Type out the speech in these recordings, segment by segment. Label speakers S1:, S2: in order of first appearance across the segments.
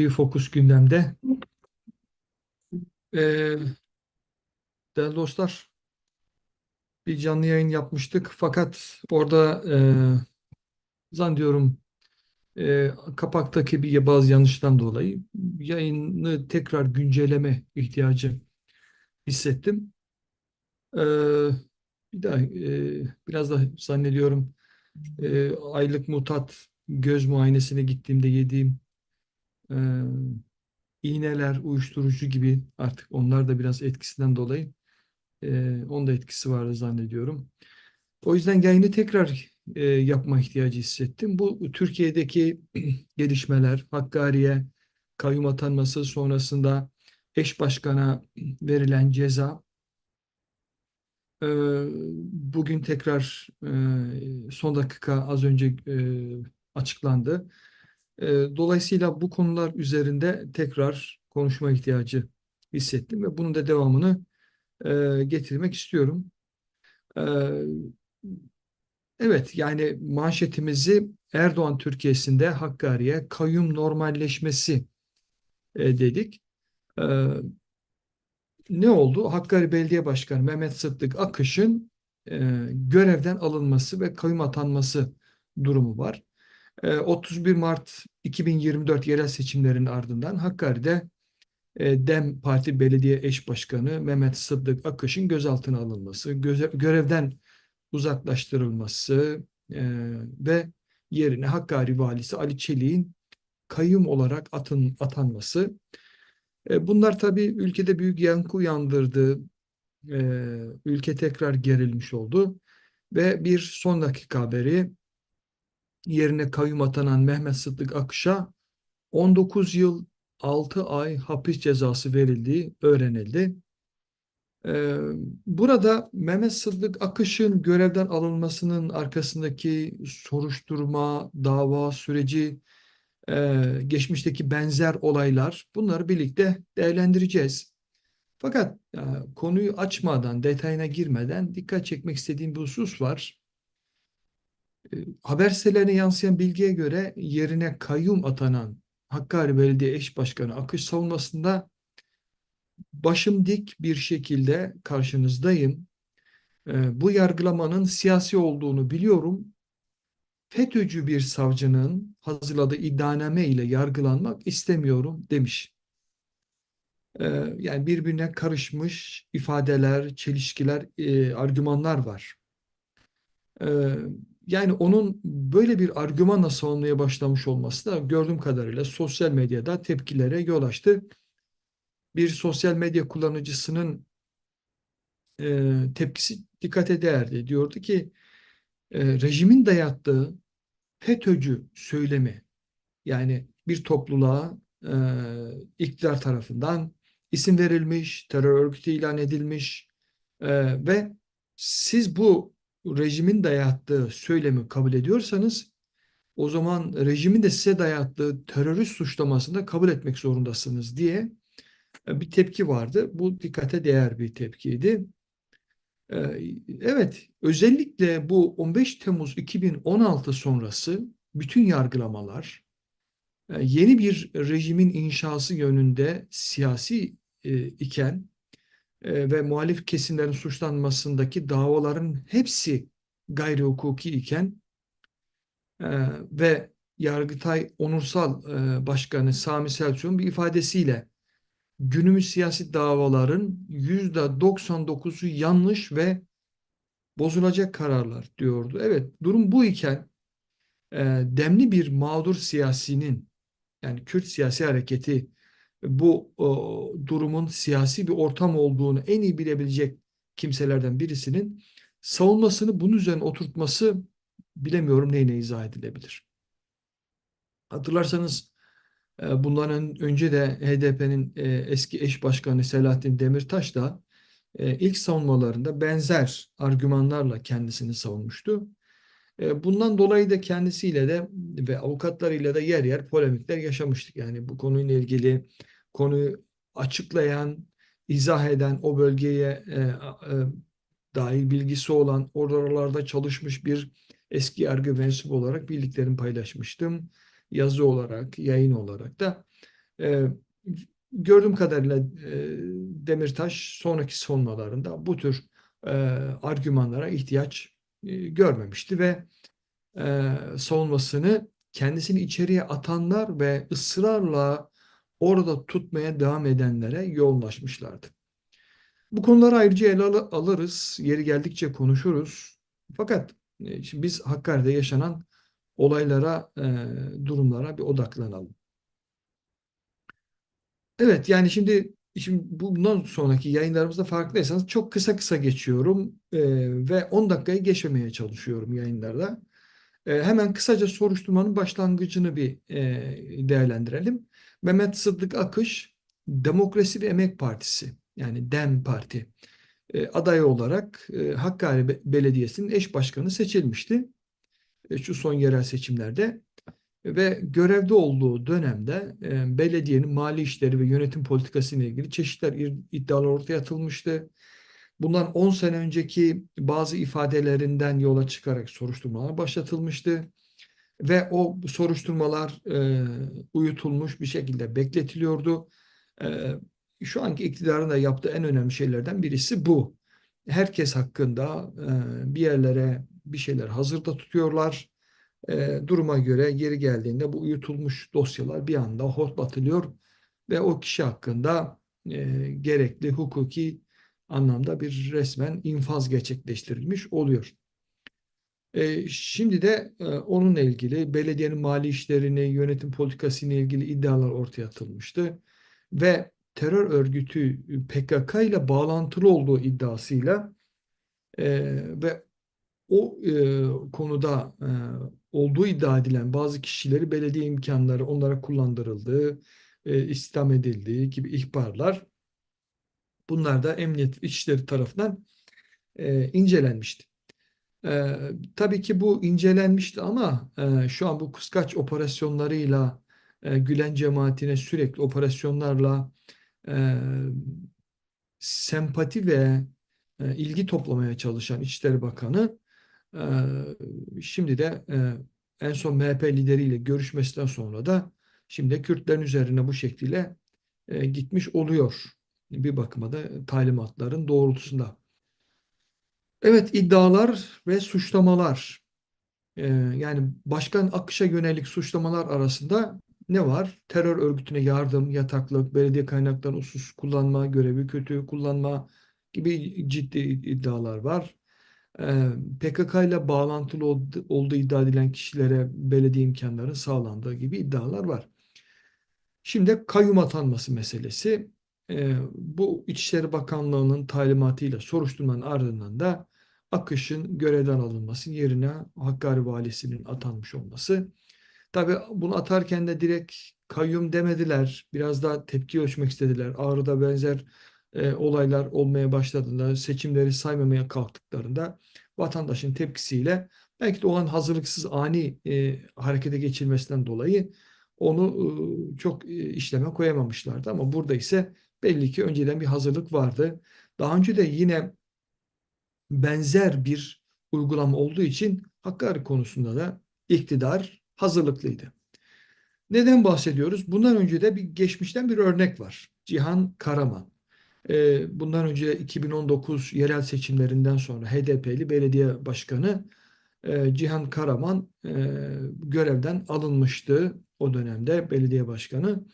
S1: Fokus gündemde. Ee, değerli dostlar, bir canlı yayın yapmıştık. Fakat orada e, zannediyorum e, kapaktaki bir bazı yanlıştan dolayı yayını tekrar güncelleme ihtiyacı hissettim. Ee, bir daha e, biraz da zannediyorum e, aylık mutat göz muayenesine gittiğimde yediğim e, iğneler, uyuşturucu gibi artık onlar da biraz etkisinden dolayı e, onun da etkisi vardı zannediyorum. O yüzden yayını tekrar e, yapma ihtiyacı hissettim. Bu Türkiye'deki gelişmeler, Hakkari'ye kayyum atanması sonrasında eş başkana verilen ceza bugün tekrar son dakika az önce açıklandı. E, dolayısıyla bu konular üzerinde tekrar konuşma ihtiyacı hissettim ve bunun da devamını e, getirmek istiyorum. E, evet yani manşetimizi Erdoğan Türkiye'sinde Hakkari'ye kayyum normalleşmesi e, dedik. E, ne oldu? Hakkari Belediye Başkanı Mehmet Sıddık Akış'ın e, görevden alınması ve kayyum atanması durumu var. 31 ee, Mart 2024 yerel seçimlerinin ardından Hakkari'de e, DEM Parti Belediye Eş Başkanı Mehmet Sıddık Akış'ın gözaltına alınması, görevden uzaklaştırılması e, ve yerine Hakkari Valisi Ali Çelik'in kayyum olarak atın, atanması. E, bunlar tabii ülkede büyük yankı uyandırdı. Ülke tekrar gerilmiş oldu. Ve bir son dakika haberi yerine kayyum atanan Mehmet Sıddık Akış'a 19 yıl 6 ay hapis cezası verildiği öğrenildi. Ee, burada Mehmet Sıddık Akış'ın görevden alınmasının arkasındaki soruşturma, dava süreci, e, geçmişteki benzer olaylar bunları birlikte değerlendireceğiz. Fakat e, konuyu açmadan, detayına girmeden dikkat çekmek istediğim bir husus var. Haber sitelerine yansıyan bilgiye göre yerine kayyum atanan Hakkari Belediye Eş Başkanı akış savunmasında başım dik bir şekilde karşınızdayım. Bu yargılamanın siyasi olduğunu biliyorum. FETÖ'cü bir savcının hazırladığı iddianame ile yargılanmak istemiyorum demiş. Yani birbirine karışmış ifadeler, çelişkiler, argümanlar var yani onun böyle bir argümanla savunmaya başlamış olması da gördüğüm kadarıyla sosyal medyada tepkilere yol açtı. Bir sosyal medya kullanıcısının e, tepkisi dikkate değerdi. Diyordu ki e, rejimin dayattığı FETÖ'cü söylemi yani bir topluluğa e, iktidar tarafından isim verilmiş, terör örgütü ilan edilmiş e, ve siz bu rejimin dayattığı söylemi kabul ediyorsanız o zaman rejimin de size dayattığı terörist suçlamasını da kabul etmek zorundasınız diye e, bir tepki vardı. Bu dikkate değer bir tepkiydi. E, evet, özellikle bu 15 Temmuz 2016 sonrası bütün yargılamalar e, yeni bir rejimin inşası yönünde siyasi iken ve muhalif kesimlerin suçlanmasındaki davaların hepsi gayri hukuki iken e, ve Yargıtay Onursal e, Başkanı Sami Selçuk'un bir ifadesiyle günümüz siyasi davaların yüzde 99'u yanlış ve bozulacak kararlar diyordu. Evet durum bu iken demli bir mağdur siyasinin yani Kürt siyasi hareketi bu o, durumun siyasi bir ortam olduğunu en iyi bilebilecek kimselerden birisinin savunmasını bunun üzerine oturtması bilemiyorum neyine izah edilebilir. Hatırlarsanız e, bundan önce de HDP'nin e, eski eş başkanı Selahattin Demirtaş da e, ilk savunmalarında benzer argümanlarla kendisini savunmuştu. Bundan dolayı da kendisiyle de ve avukatlarıyla da yer yer polemikler yaşamıştık. Yani bu konuyla ilgili konuyu açıklayan, izah eden, o bölgeye e, e, dair bilgisi olan, oralarda çalışmış bir eski yargı mensubu olarak bildiklerimi paylaşmıştım. Yazı olarak, yayın olarak da. E, gördüğüm kadarıyla e, Demirtaş sonraki savunmalarında bu tür e, argümanlara ihtiyaç e, görmemişti ve e, savunmasını kendisini içeriye atanlar ve ısrarla orada tutmaya devam edenlere yoğunlaşmışlardı. Bu konuları ayrıca ele al alırız, yeri geldikçe konuşuruz. Fakat e, şimdi biz Hakkari'de yaşanan olaylara, e, durumlara bir odaklanalım. Evet yani şimdi şimdi bundan sonraki yayınlarımızda farkındaysanız çok kısa kısa geçiyorum e, ve 10 dakikayı geçmemeye çalışıyorum yayınlarda. E, hemen kısaca soruşturmanın başlangıcını bir e, değerlendirelim. Mehmet Sıddık Akış Demokrasi ve Emek Partisi yani DEM Parti e, adayı olarak e, Hakkari Belediyesi'nin eş başkanı seçilmişti. E, şu son yerel seçimlerde ve görevde olduğu dönemde e, belediyenin mali işleri ve yönetim politikası ile ilgili çeşitli iddialar ortaya atılmıştı. Bundan 10 sene önceki bazı ifadelerinden yola çıkarak soruşturmalar başlatılmıştı. Ve o soruşturmalar e, uyutulmuş bir şekilde bekletiliyordu. E, şu anki iktidarın da yaptığı en önemli şeylerden birisi bu. Herkes hakkında e, bir yerlere bir şeyler hazırda tutuyorlar. E, duruma göre yeri geldiğinde bu uyutulmuş dosyalar bir anda hortlatılıyor ve o kişi hakkında e, gerekli hukuki anlamda bir resmen infaz gerçekleştirilmiş oluyor. E, şimdi de e, onunla ilgili belediyenin mali işlerini, yönetim politikası ilgili iddialar ortaya atılmıştı. Ve terör örgütü PKK ile bağlantılı olduğu iddiasıyla e, ve o e, konuda e, olduğu iddia edilen bazı kişileri belediye imkanları onlara kullandırıldığı, e, istihdam edildiği gibi ihbarlar bunlar da Emniyet İçişleri tarafından e, incelenmişti. E, tabii ki bu incelenmişti ama e, şu an bu kıskaç operasyonlarıyla e, Gülen cemaatine sürekli operasyonlarla e, sempati ve e, ilgi toplamaya çalışan İçişleri Bakanı e, şimdi de e, en son MHP lideriyle görüşmesinden sonra da şimdi Kürtlerin üzerine bu şekilde e, gitmiş oluyor. Bir bakıma da talimatların doğrultusunda. Evet iddialar ve suçlamalar e, yani Başkan Akış'a yönelik suçlamalar arasında ne var? Terör örgütüne yardım, yataklık, belediye kaynaklarını usus kullanma, görevi kötü kullanma gibi ciddi iddialar var. Ee, PKK ile bağlantılı olduğu iddia edilen kişilere belediye imkanları sağlandığı gibi iddialar var. Şimdi kayyum atanması meselesi e, bu İçişleri Bakanlığı'nın talimatıyla soruşturmanın ardından da Akış'ın görevden alınması yerine Hakkari Valisi'nin atanmış olması Tabii bunu atarken de direkt kayyum demediler. Biraz daha tepki ölçmek istediler. Ağrı'da benzer e, olaylar olmaya başladığında, seçimleri saymamaya kalktıklarında vatandaşın tepkisiyle belki de olan hazırlıksız ani e, harekete geçilmesinden dolayı onu e, çok e, işleme koyamamışlardı. Ama burada ise belli ki önceden bir hazırlık vardı. Daha önce de yine benzer bir uygulama olduğu için Hakkari konusunda da iktidar hazırlıklıydı. Neden bahsediyoruz? Bundan önce de bir geçmişten bir örnek var. Cihan Karaman. Ee, bundan önce 2019 yerel seçimlerinden sonra HDP'li belediye başkanı e, Cihan Karaman e, görevden alınmıştı o dönemde belediye başkanı.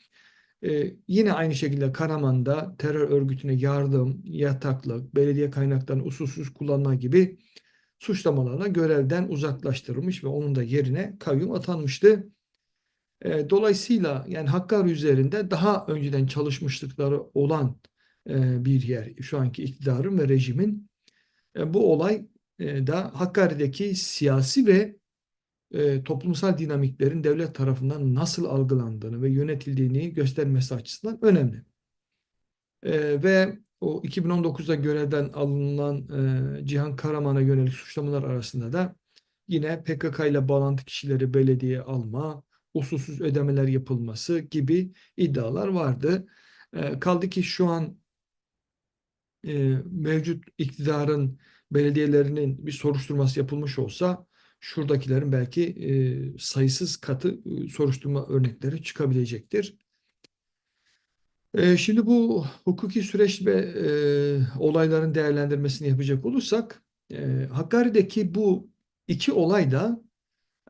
S1: E, yine aynı şekilde Karaman'da terör örgütüne yardım, yataklık, belediye kaynaklarını usulsüz kullanma gibi suçlamalarla görevden uzaklaştırılmış ve onun da yerine kayyum atanmıştı. E, dolayısıyla yani Hakkari üzerinde daha önceden çalışmışlıkları olan e, bir yer şu anki iktidarın ve rejimin. E, bu olay e, da Hakkari'deki siyasi ve e, toplumsal dinamiklerin devlet tarafından nasıl algılandığını ve yönetildiğini göstermesi açısından önemli. E, ve o 2019'da görevden alınan e, Cihan Karaman'a yönelik suçlamalar arasında da yine PKK ile bağlantı kişileri belediye alma, usulsüz ödemeler yapılması gibi iddialar vardı. E, kaldı ki şu an e, mevcut iktidarın belediyelerinin bir soruşturması yapılmış olsa şuradakilerin belki e, sayısız katı e, soruşturma örnekleri çıkabilecektir. E, şimdi bu hukuki süreç ve e, olayların değerlendirmesini yapacak olursak, e, Hakkari'deki bu iki olay da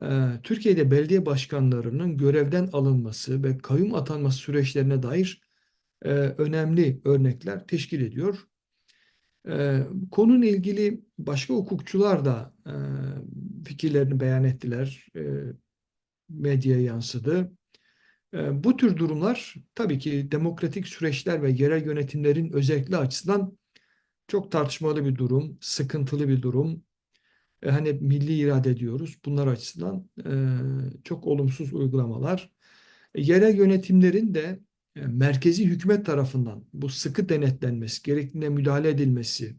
S1: e, Türkiye'de belediye başkanlarının görevden alınması ve kayyum atanması süreçlerine dair e, önemli örnekler teşkil ediyor. E, konuyla ilgili başka hukukçular da e, fikirlerini beyan ettiler, e, medyaya yansıdı. E, bu tür durumlar tabii ki demokratik süreçler ve yerel yönetimlerin özellikle açısından çok tartışmalı bir durum, sıkıntılı bir durum. E, hani milli irade diyoruz. Bunlar açısından e, çok olumsuz uygulamalar. E, yerel yönetimlerin de merkezi hükümet tarafından bu sıkı denetlenmesi, gerektiğinde müdahale edilmesi,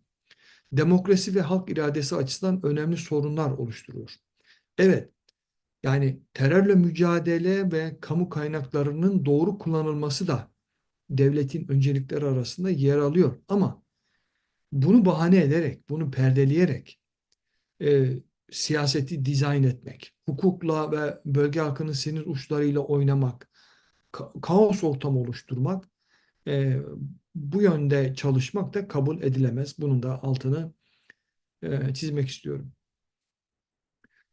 S1: demokrasi ve halk iradesi açısından önemli sorunlar oluşturuyor. Evet, yani terörle mücadele ve kamu kaynaklarının doğru kullanılması da devletin öncelikleri arasında yer alıyor. Ama bunu bahane ederek, bunu perdeleyerek e, siyaseti dizayn etmek, hukukla ve bölge halkının sinir uçlarıyla oynamak, kaos ortamı oluşturmak, e, bu yönde çalışmak da kabul edilemez. Bunun da altını e, çizmek istiyorum.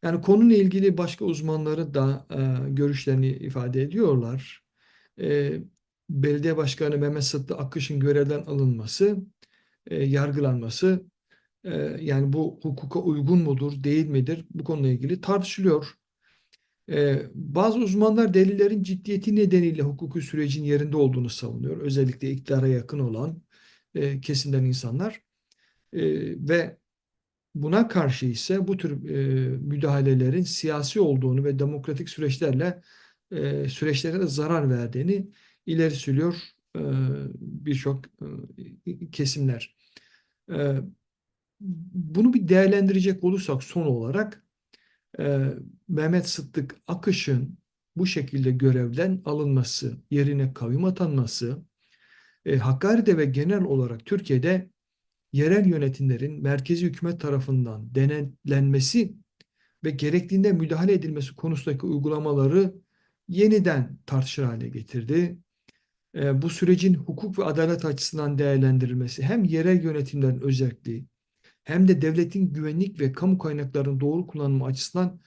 S1: Yani konuyla ilgili başka uzmanları da e, görüşlerini ifade ediyorlar. E, Belediye Başkanı Mehmet Sıtkı Akkış'ın görevden alınması, e, yargılanması, e, yani bu hukuka uygun mudur, değil midir? Bu konuyla ilgili tartışılıyor. E, bazı uzmanlar delillerin ciddiyeti nedeniyle hukuki sürecin yerinde olduğunu savunuyor. Özellikle iktidara yakın olan e, kesimden insanlar. E, ve Buna karşı ise bu tür e, müdahalelerin siyasi olduğunu ve demokratik süreçlerle e, süreçlere de zarar verdiğini ileri sürüyor e, birçok e, kesimler. E, bunu bir değerlendirecek olursak son olarak e, Mehmet Sıddık Akış'ın bu şekilde görevden alınması, yerine kayyum atanması, e, Hakkari'de ve genel olarak Türkiye'de yerel yönetimlerin merkezi hükümet tarafından denetlenmesi ve gerektiğinde müdahale edilmesi konusundaki uygulamaları yeniden tartışır hale getirdi. E, bu sürecin hukuk ve adalet açısından değerlendirilmesi hem yerel yönetimlerin özelliği hem de devletin güvenlik ve kamu kaynaklarının doğru kullanımı açısından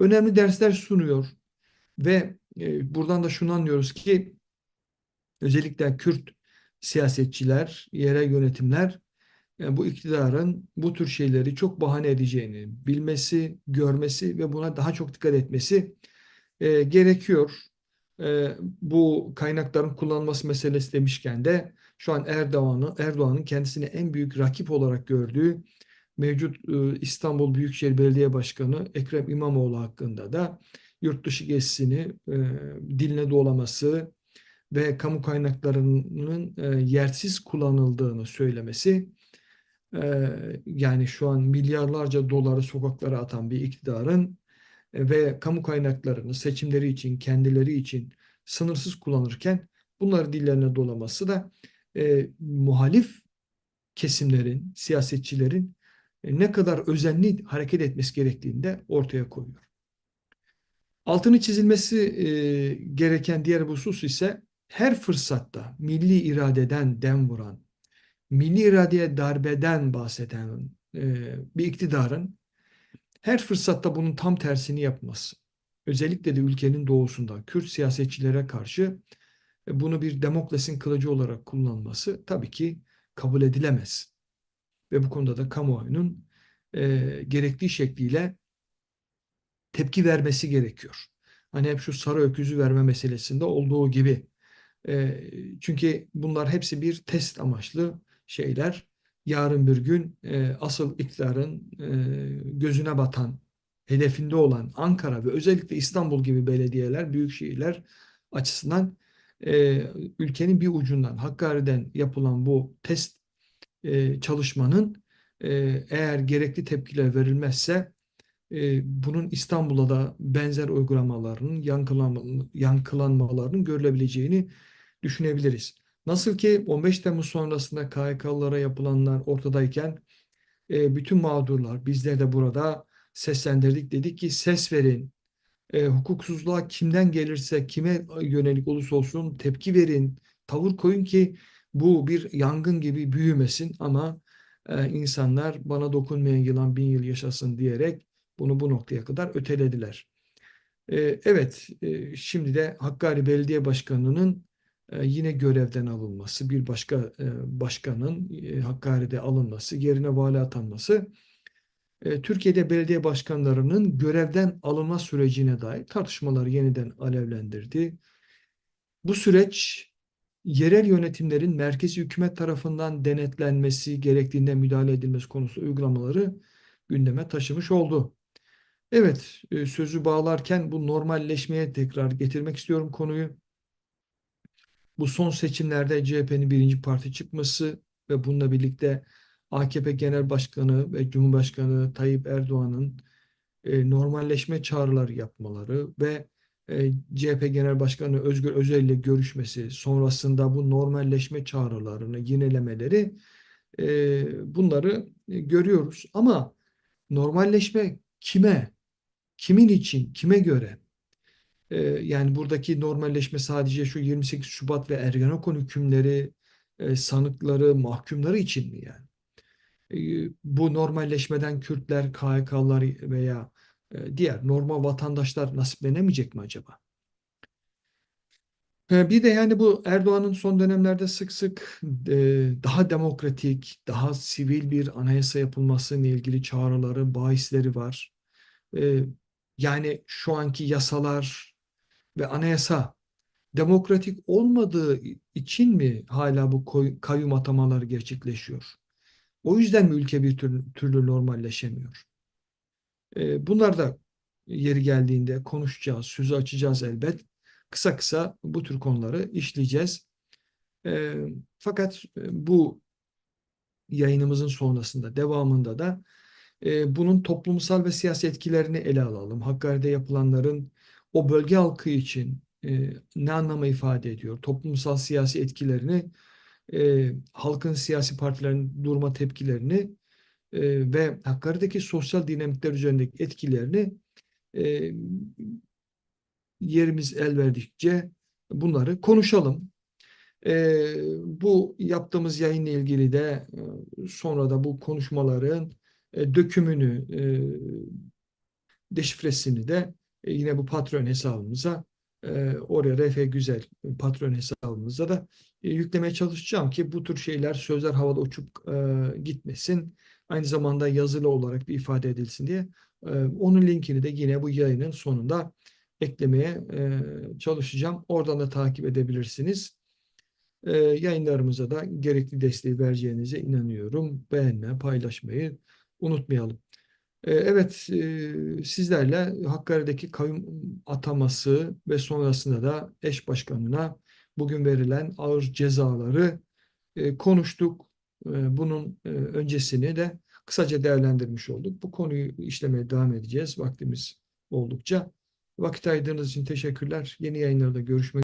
S1: önemli dersler sunuyor. Ve e, buradan da şunu anlıyoruz ki özellikle Kürt siyasetçiler, yerel yönetimler yani bu iktidarın bu tür şeyleri çok bahane edeceğini bilmesi, görmesi ve buna daha çok dikkat etmesi e, gerekiyor. E, bu kaynakların kullanılması meselesi demişken de şu an Erdoğan'ın Erdoğan'ın kendisini en büyük rakip olarak gördüğü mevcut e, İstanbul Büyükşehir Belediye Başkanı Ekrem İmamoğlu hakkında da yurt dışı gezisini e, diline dolaması ve kamu kaynaklarının e, yersiz kullanıldığını söylemesi yani şu an milyarlarca doları sokaklara atan bir iktidarın ve kamu kaynaklarını seçimleri için, kendileri için sınırsız kullanırken bunları dillerine dolaması da e, muhalif kesimlerin, siyasetçilerin e, ne kadar özenli hareket etmesi gerektiğini de ortaya koyuyor. Altını çizilmesi e, gereken diğer husus ise her fırsatta milli iradeden dem vuran, milli iradeye darbeden bahseden e, bir iktidarın her fırsatta bunun tam tersini yapması. Özellikle de ülkenin doğusunda Kürt siyasetçilere karşı bunu bir demokrasinin kılıcı olarak kullanması tabii ki kabul edilemez. Ve bu konuda da kamuoyunun e, gerektiği şekliyle tepki vermesi gerekiyor. Hani hep şu sarı öküzü verme meselesinde olduğu gibi. E, çünkü bunlar hepsi bir test amaçlı şeyler yarın bir gün e, asıl iktidarın e, gözüne batan, hedefinde olan Ankara ve özellikle İstanbul gibi belediyeler, büyük şehirler açısından e, ülkenin bir ucundan Hakkari'den yapılan bu test e, çalışmanın e, eğer gerekli tepkiler verilmezse e, bunun İstanbul'a da benzer uygulamalarının yankılanmalarının görülebileceğini düşünebiliriz. Nasıl ki 15 Temmuz sonrasında KHK'lılara yapılanlar ortadayken e, bütün mağdurlar bizler de burada seslendirdik. Dedik ki ses verin. E, hukuksuzluğa kimden gelirse kime yönelik olursa olsun tepki verin. tavır koyun ki bu bir yangın gibi büyümesin ama e, insanlar bana dokunmayan yılan bin yıl yaşasın diyerek bunu bu noktaya kadar ötelediler. E, evet, e, şimdi de Hakkari Belediye Başkanı'nın e, yine görevden alınması, bir başka e, başkanın e, Hakkari'de alınması, yerine vali atanması e, Türkiye'de belediye başkanlarının görevden alınma sürecine dair tartışmaları yeniden alevlendirdi. Bu süreç yerel yönetimlerin merkezi hükümet tarafından denetlenmesi, gerektiğinde müdahale edilmesi konusu uygulamaları gündeme taşımış oldu. Evet, e, sözü bağlarken bu normalleşmeye tekrar getirmek istiyorum konuyu. Bu son seçimlerde CHP'nin birinci parti çıkması ve bununla birlikte AKP Genel Başkanı ve Cumhurbaşkanı Tayyip Erdoğan'ın e, normalleşme çağrıları yapmaları ve e, CHP Genel Başkanı Özgür Özel ile görüşmesi sonrasında bu normalleşme çağrılarını yinelemeleri e, bunları e, görüyoruz. Ama normalleşme kime, kimin için, kime göre? E, yani buradaki normalleşme sadece şu 28 Şubat ve Ergenekon hükümleri, e, sanıkları, mahkumları için mi yani? E, bu normalleşmeden Kürtler, KHK'lar veya e, diğer normal vatandaşlar nasiplenemeyecek mi acaba? E, bir de yani bu Erdoğan'ın son dönemlerde sık sık daha demokratik, daha sivil bir anayasa yapılmasıyla ilgili çağrıları, bahisleri var. Yani şu anki yasalar ve anayasa demokratik olmadığı için mi hala bu kayyum atamaları gerçekleşiyor? O yüzden mi ülke bir türlü, türlü normalleşemiyor? E, bunlar da yeri geldiğinde konuşacağız, sözü açacağız elbet. Kısa kısa bu tür konuları işleyeceğiz. E, fakat bu yayınımızın sonrasında, devamında da e, bunun toplumsal ve siyasi etkilerini ele alalım. Hakkari'de yapılanların o bölge halkı için e, ne anlama ifade ediyor? Toplumsal siyasi etkilerini, e, halkın siyasi partilerin durma tepkilerini e, ve Hakkari'deki sosyal dinamikler üzerindeki etkilerini e, yerimiz el verdikçe bunları konuşalım. E, bu yaptığımız yayınla ilgili de e, sonra da bu konuşmaların e, dökümünü, e, deşifresini de e, yine bu patron hesabımıza e, oraya RF Güzel patron hesabımıza da yüklemeye çalışacağım ki bu tür şeyler sözler havada uçup e, gitmesin aynı zamanda yazılı olarak bir ifade edilsin diye. E, onun linkini de yine bu yayının sonunda eklemeye e, çalışacağım. Oradan da takip edebilirsiniz. E, yayınlarımıza da gerekli desteği vereceğinize inanıyorum. Beğenme, paylaşmayı unutmayalım. E, evet, e, sizlerle Hakkari'deki kayyum ataması ve sonrasında da eş başkanına bugün verilen ağır cezaları e, konuştuk. Ee, bunun e, öncesini de kısaca değerlendirmiş olduk. Bu konuyu işlemeye devam edeceğiz vaktimiz oldukça. Vakit ayırdığınız için teşekkürler. Yeni yayınlarda görüşmek